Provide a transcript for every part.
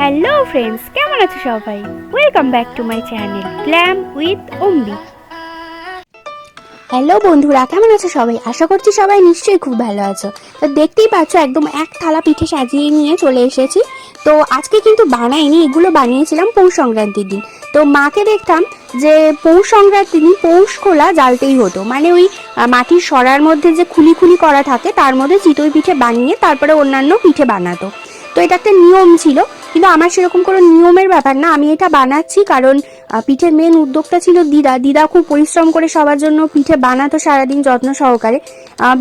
Hello friends কেমন আছো সবাই? Welcome back to my channel glam with Ambi hello বন্ধুরা, কেমন আছো সবাই? আশা করছি সবাই নিশ্চয়ই খুব ভালো আছো। তো দেখতেই পাচ্ছ, একদম এক থালা পিঠে সাজিয়ে নিয়ে চলে এসেছি। তো আজকে কিন্তু বানাইনি, এগুলো বানিয়েছিলাম পৌষ সংক্রান্তির দিন। তো মাকে দেখতাম যে পৌষ সংক্রান্তির দিন পৌষ খোলা জ্বালতেই হতো। মানে ওই মাটির সরার মধ্যে যে খুলি খুলি করা থাকে, তার মধ্যে চিতই পিঠে বানিয়ে তারপরে অন্যান্য পিঠে বানাতো। তো এটা একটা নিয়ম ছিল, কিন্তু আমার সেরকম কোনো নিয়মের ব্যাপার না। আমি এটা বানাচ্ছি কারণ পিঠের মেন উদ্যোগটা ছিল দিদা। দিদা খুব পরিশ্রম করে সবার জন্য পিঠে বানাতো সারাদিন যত্ন সহকারে।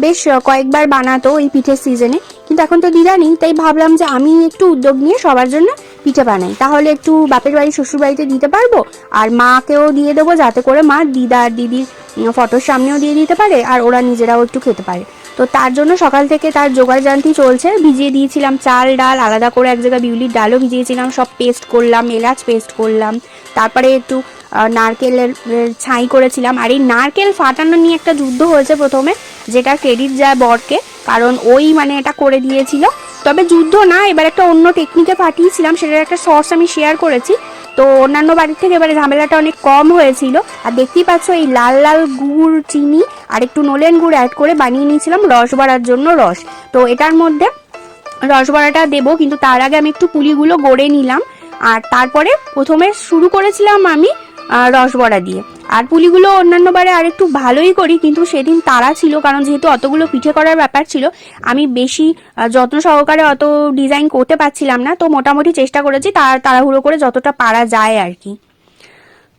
বেশ কয়েকবার বানাতো এই পিঠের সিজনে কিন্তু এখন তো দিদা নেই, তাই ভাবলাম যে আমি একটু উদ্যোগ নিয়ে সবার জন্য পিঠে বানাই। তাহলে একটু বাপের বাড়ি শ্বশুর বাড়িতে দিতে পারব? আর মাকেও দিয়ে দেবো, যাতে করে মা দিদা আর দিদির ফটোর সামনেও দিয়ে দিতে পারে, আর ওরা নিজেরাও একটু খেতে পারে। তো তার জন্য সকাল থেকে তার জোগাড় জানতি চলছে। ভিজিয়ে দিয়েছিলাম চাল, ডাল, আলাদা করে এক জায়গায় বিউলির ডালও ভিজিয়েছিলাম, সব পেস্ট করলাম, এলাচ পেস্ট করলাম। তারপরে একটু নারকেলের ছাই করেছিলাম। আর এই নারকেল ফাটানো নিয়ে একটা যুদ্ধ হয়েছে প্রথমে, যেটা ক্রেডিট যায় বরকে, কারণ ওই মানে এটা করে দিয়েছিল। তবে যুদ্ধ না, এবার একটা অন্য টেকনিকে পাঠিয়েছিলাম, সেটার একটা সর্স আমি শেয়ার করেছি। তো অন্যান্য বাড়ির থেকে এবারে ঝামেলাটা অনেক কম হয়েছিল। আর দেখতেই পাচ্ছ এই লাল লাল গুড়, চিনি, আর একটু নলেন গুড় অ্যাড করে বানিয়ে নিয়েছিলাম রস বাড়ার জন্য রস। তো এটার মধ্যে রসবড়াটা দেবো, কিন্তু তার আগে আমি একটু পুলিগুলো গড়ে নিলাম। আর তারপরে প্রথমে শুরু করেছিলাম আমি রসবড়া দিয়ে। আর পুলিগুলো অন্যান্য বারে আর একটু ভালোই করি, কিন্তু সেদিন তারা ছিল, কারণ যেহেতু অতগুলো পিঠে করার ব্যাপার ছিল, আমি বেশি যত্ন সহকারে অত ডিজাইন করতে পারছিলাম না, তো মোটামুটি চেষ্টা করেছি তার তাড়াহুড়ো করে যতটা পারা যায় আর কি।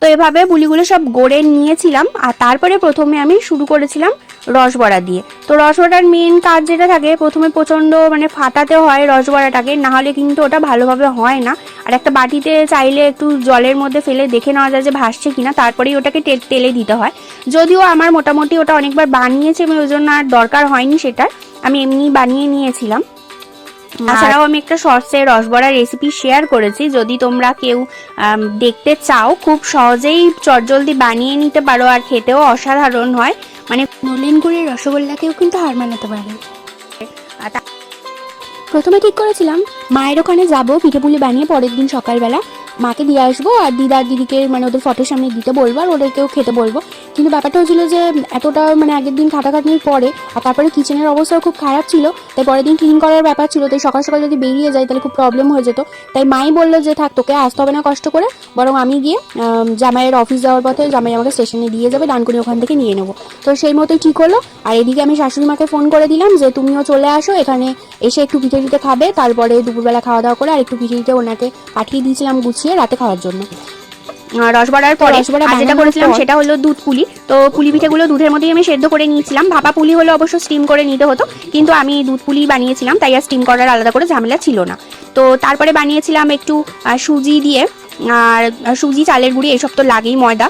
তো এভাবে পুলিগুলো সব গড়ে নিয়েছিলাম, আর তারপরে প্রথমে আমি শুরু করেছিলাম রসবড়া দিয়ে। তো রসবড়ার মেন কাজ যেটা থাকে, প্রথমে প্রচণ্ড মানে ফাটাতে হয় রসবড়াটাকে না হলে কিন্তু ওটা ভালোভাবে হয় না। আর একটা বাটিতে চাইলে একটু জলের মধ্যে ফেলে দেখে নেওয়া যায় যে ভাসছে কিনা তারপরেই ওটাকে তেলে দিতে হয়। যদিও আমার মোটামুটি ওটা অনেকবার বানিয়েছে আমি ওই জন্য আর দরকার হয়নি সেটার। আমি এমনি বানিয়ে নিয়েছিলাম। তাছাড়াও আমি একটা শর্টসে রসবড়া রেসিপি শেয়ার করেছি। যদি তোমরা কেউ দেখতে চাও খুব সহজেই চটজলদি বানিয়ে নিতে পারো আর খেতেও অসাধারণ হয়। মানে নলেন গুড়ের রসগোল্লাকেও কিন্তু হার মানাতে পারে। প্রথমে ঠিক করেছিলাম, মায়ের ওখানে যাব, পিঠে পুলি বানিয়ে পরের দিন সকালবেলা। মাকে দিয়ে আসব আর দিদার দিদিকে মানে ওদের ফটোর সামনে দিতে বলব আর ওদেরকেও খেতে বলব। কিন্তু ব্যাপারটা হচ্ছিল যে এতটা মানে আগের দিন খাটাখাটনির পরে আর তারপরে কিচেনের অবস্থাও খুব খারাপ ছিল, তাই পরের দিন ক্লিন করার ব্যাপার ছিল, তাই সকাল সকাল যদি বেরিয়ে যায় তাহলে খুব প্রবলেম হয়ে যেত। তাই মাই বলল যে থাক, তোকে আসতে হবে না কষ্ট করে, বরং আমি গিয়ে জামাইয়ের অফিস যাওয়ার পথে জামাই আমাকে স্টেশনে দিয়ে যাবে, ডানকুনি ওখান থেকে নিয়ে নেব। তো সেই মতোই ঠিক হলো, আর এদিকে আমি শাশুড়ি মাকে ফোন করে দিলাম যে তুমিও চলে আসো, এখানে এসে একটু পিঠে পিঠে খাবে, তারপরে দুপুরবেলা খাওয়া দাওয়া করে আর একটু পিঠে পিঠে ওনাকে পাঠিয়ে দিয়েছিলাম গুছিয়ে রাতে খাওয়ার জন্য। রসবড়ার পরে আর যেটা করেছিলাম সেটা হলো দুধ পুলি। তো পুলি পিঠেগুলো দুধের মধ্যেই আমি সেদ্ধ করে নিয়েছিলাম। ভাপা পুলি হলে অবশ্য স্টিম করে নিতে হতো কিন্তু আমি দুধ পুলি বানিয়েছিলাম তাই আর স্টিম করার আলাদা করে ঝামেলা ছিল না। তো তারপরে বানিয়েছিলাম একটু সুজি দিয়ে আর সুজি চালের গুঁড়ি এসব তো লাগেই ময়দা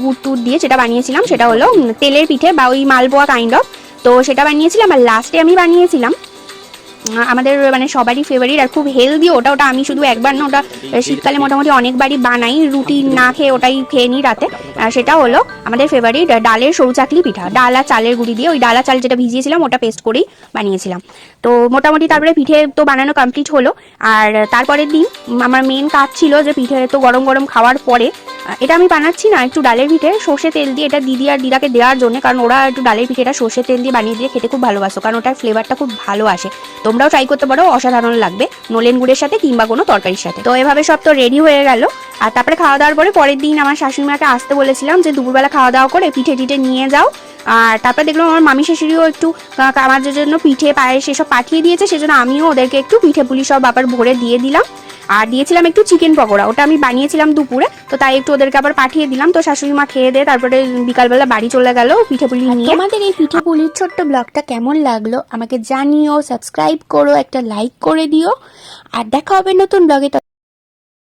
গুড় টুড় দিয়ে যেটা বানিয়েছিলাম সেটা হলো তেলের পিঠে বা ওই মালপোয়া কাইন্ড অফ তো সেটা বানিয়েছিলাম আর লাস্টে আমি বানিয়েছিলাম আমাদের মানে সবারই ফেভারিট আর খুব হেলদি ওটা ওটা আমি শুধু একবার না, ওটা শীতকালে মোটামুটি অনেকবারই বানাই, রুটি না খেয়ে ওটাই খেয়ে নিই রাতে। আর সেটা হলো আমাদের ফেভারিট ডালের সরু চাকলি পিঠা। ডাল আর চালের গুঁড়ি দিয়ে ওই ডালা চাল যেটা ভিজিয়েছিলাম, ওটা পেস্ট করেই বানিয়েছিলাম। তো মোটামুটি তারপরে পিঠে তো বানানো কমপ্লিট হলো। আর তারপরের দিন আমার মেন কাজ ছিল যে পিঠে তো গরম গরম খাওয়ার পরে এটা আমি বানাচ্ছি না, একটু ডালের পিঠে, সর্ষে তেল দিয়ে এটা দিদি আর দিদাকে দেওয়ার জন্য, কারণ ওরা একটু ডালের পিঠেটা সর্ষে তেল দিয়ে বানিয়ে দিয়ে খেতে খুব ভালোবাসো কারণ ওটার ফ্লেভারটা খুব ভালো আসে। তোমরাও ট্রাই করতে পারো, অসাধারণ লাগবে। নলেন গুড়ের সাথে কিংবা কোনো তরকারির সাথে। তো এভাবে সব তো রেডি হয়ে গেল। আর তারপরে খাওয়া দাওয়ার পরে পরের দিন আমার শাশুড়ি মাকে আসতে বলেছিলাম যে, দুপুরবেলা খাওয়া দাওয়া করে পিঠে টিঠে নিয়ে যাও। আর তারপরে দেখলাম আমার মামি শাশুড়িও একটু আমাদের জন্য পিঠে পায়ে সেসব পাঠিয়ে দিয়েছে, সেজন্য আমিও ওদেরকে একটু পিঠে পুলি সব আবার ভরে দিয়ে দিলাম। আর দিয়েছিলাম একটু চিকেন পকোড়া, ওটা আমি বানিয়েছিলাম দুপুরে, তো তাই একটু ওদেরকে আবার পাঠিয়ে দিলাম। তো শাশুড়ি মা খেয়ে দিয়ে তারপরে বিকালবেলা বাড়ি চলে গেল, পিঠে পুলি নিয়ে। আমাদের এই পিঠে পুলির ছোট্ট ব্লগটা কেমন লাগল আমাকে জানিও, সাবস্ক্রাইব করো, একটা লাইক করে দিও। আর দেখা হবে নতুন ব্লগে।